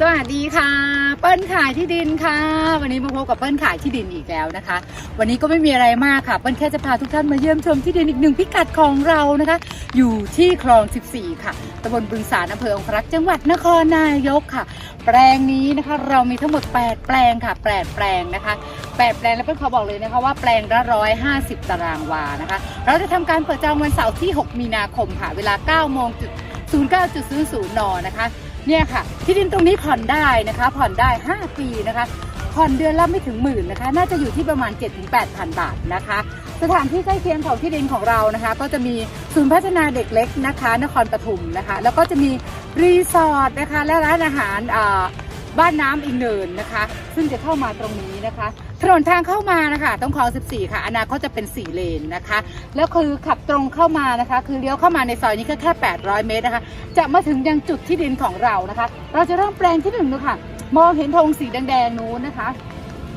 สวัสดีค่ะ เปิ้ลขายที่ดินค่ะ วันนี้มาพบกับเปิ้ลขายที่ดินอีกแล้วนะคะ วันนี้ก็ไม่มีอะไรมากค่ะเปิ้ลแค่จะพาทุกท่านมาเยี่ยมชมที่ดินอีกหนึ่งพิกัดของเรานะคะ อยู่ที่คลอง 14 ค่ะตำบลบึงสารอำเภอองครักษ์จังหวัดนครนายกค่ะ แปลงนี้นะคะ เรามีทั้งหมด 8 แปลงค่ะ 8 แปลงนะคะ 8 แปลงแล้วเปิ้ลขอบอกเลยนะคะว่าแปลงละ150 ตารางวานะคะ เราจะทำการเปิดจองวันเสาร์ที่ 6 มีนาคมค่ะ เวลา 9 โมงจุด09.00นนะคะ เนี่ยค่ะ ที่ดินตรงนี้ผ่อนได้นะคะ ผ่อนได้ 5 ปีนะคะ ผ่อนเดือนละไม่ถึงหมื่นนะคะ น่าจะอยู่ที่ประมาณ 7-8,000 บาทนะคะ สถานที่ใกล้เคียงของที่ดินของเรานะคะ ก็จะมีศูนย์พัฒนาเด็กเล็กนะคะ นครปฐมนะคะ แล้วก็จะมีรีสอร์ทนะคะ และร้านอาหารบ้านน้ำอิงเนินนะคะ ซึ่งจะเข้ามาตรงนี้นะคะ ถนนทางเข้ามานะคะต้องคลอง14 ค่ะ อนาคตจะเป็น 4 เลนนะคะ แล้วคือขับตรงเข้ามานะคะ คือเลี้ยวเข้ามาในซอยนี้ก็แค่ 800 เมตรนะคะ จะมาถึงยังจุดที่ดินของเรานะคะ เราจะเริ่มแปลงที่หนึ่งนะคะมองเห็นธงสีแดงๆนู้นนะคะ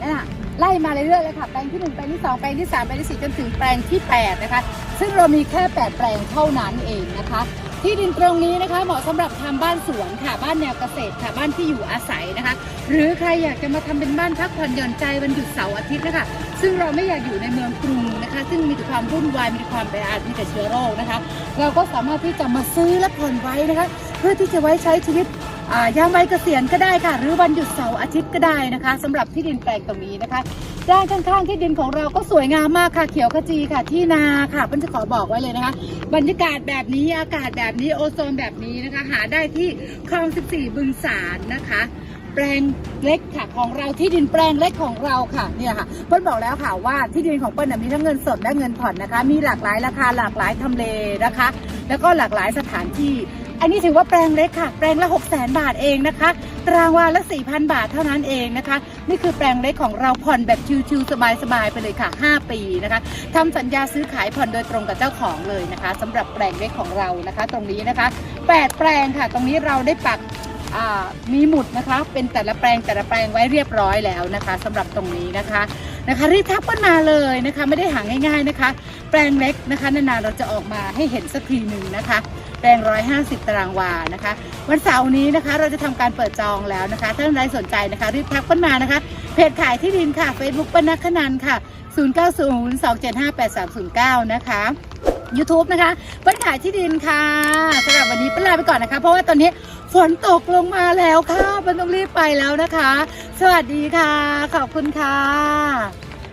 นั่นน่ะไล่มาเรื่อยๆเลยค่ะ แปลงที่หนึ่งแปลงที่สองแปลงที่สามแปลงที่สี่จนถึงแปลงที่แปดนะคะ ซึ่งเรามีแค่ 8 แปลงเท่านั้นเองนะคะ ที่ดินตรงนี้นะคะเหมาะสำหรับทำบ้านสวนค่ะบ้านแนวเกษตรค่ะบ้านที่อยู่อาศัยนะคะ หรือใครอยากจะมาทำเป็นบ้านพักผ่อนหย่อนใจวันหยุดเสาร์อาทิตย์นะคะซึ่งเราไม่อยากอยู่ในเมืองกรุงนะคะ ซึ่งมีแต่ความวุ่นวายมีแต่ความแออัดมีแต่เชื้อโรคนะคะ เราก็สามารถที่จะมาซื้อและผ่อนไว้นะคะ เพื่อที่จะไว้ใช้ชีวิตอ่ายามวัยเกษียณก็ได้ค่ะ หรือวันหยุดเสาร์อาทิตย์ก็ได้นะคะสำหรับที่ดินแปลงตรงนี้นะคะ ด้านข้างๆ ที่ดินของเราก็สวยงามมากค่ะ เขียวขจีค่ะ ที่นาค่ะเพิ่นจะขอบอกไว้เลยนะคะ บรรยากาศแบบนี้อากาศแบบนี้โอโซนแบบนี้นะคะ หาได้ที่คลอง 14 บึงสารนะคะ แปลงเล็กค่ะของเราที่ดินแปลงเล็กของเราค่ะเนี่ยค่ะเปิ้ลบอกแล้วค่ะว่าที่ดินของเปิ้ลนะมีทั้งเงินสดและเงินผ่อนนะคะ มีหลากหลายราคาหลากหลายทำเลนะคะ แล้วก็หลากหลายสถานที่ อันนี้ถือว่าแปลงเล็กค่ะ แปลงละ6 0 0 0 0บาทเองนะคะตารางวาละ 4,000 บาทเท่านั้นเองนะคะ นี่คือแปลงเล็กของเราผ่อนแบบชิวๆสบายๆไปเลยค่ะ 5 ปีนะคะทำสัญญาซื้อขายผ่อนโดยตรงกับเจ้าของเลยนะคะสำหรับแปลงเล็กของเรานะคะ ตรงนี้นะคะ 8 แปลงค่ะ ตรงนี้เราได้ปัก มีหมุดนะคะ เป็นแต่ละแปลงแต่ละแปลงไว้เรียบร้อยแล้วนะคะสำหรับตรงนี้นะคะนะคะรีบทักกันมาเลยนะคะ ไม่ได้หาง่ายๆนะคะ แปลงเล็กนะคะนานๆเราจะออกมาให้เห็นสักทีหนึ่งนะคะ แปลง 150 ตารางวานะคะ วันเสาร์นี้นะคะเราจะทำการเปิดจองแล้วนะคะ ถ้าท่านใดสนใจนะคะ รีบทักกันมานะคะ เพจขายที่ดินค่ะ Facebook ปนักขนันค่ะ 0902758309 นะคะ YouTube นะคะปิ้ลขายที่ดินค่ะสำหรับวันนี้ปิ้ลลาไปก่อนนะคะ เพราะว่าตอนนี้ ฝนตกลงมาแล้วค่ะเปิ้ลต้องรีบไปแล้วนะคะ สวัสดีค่ะ ขอบคุณค่ะ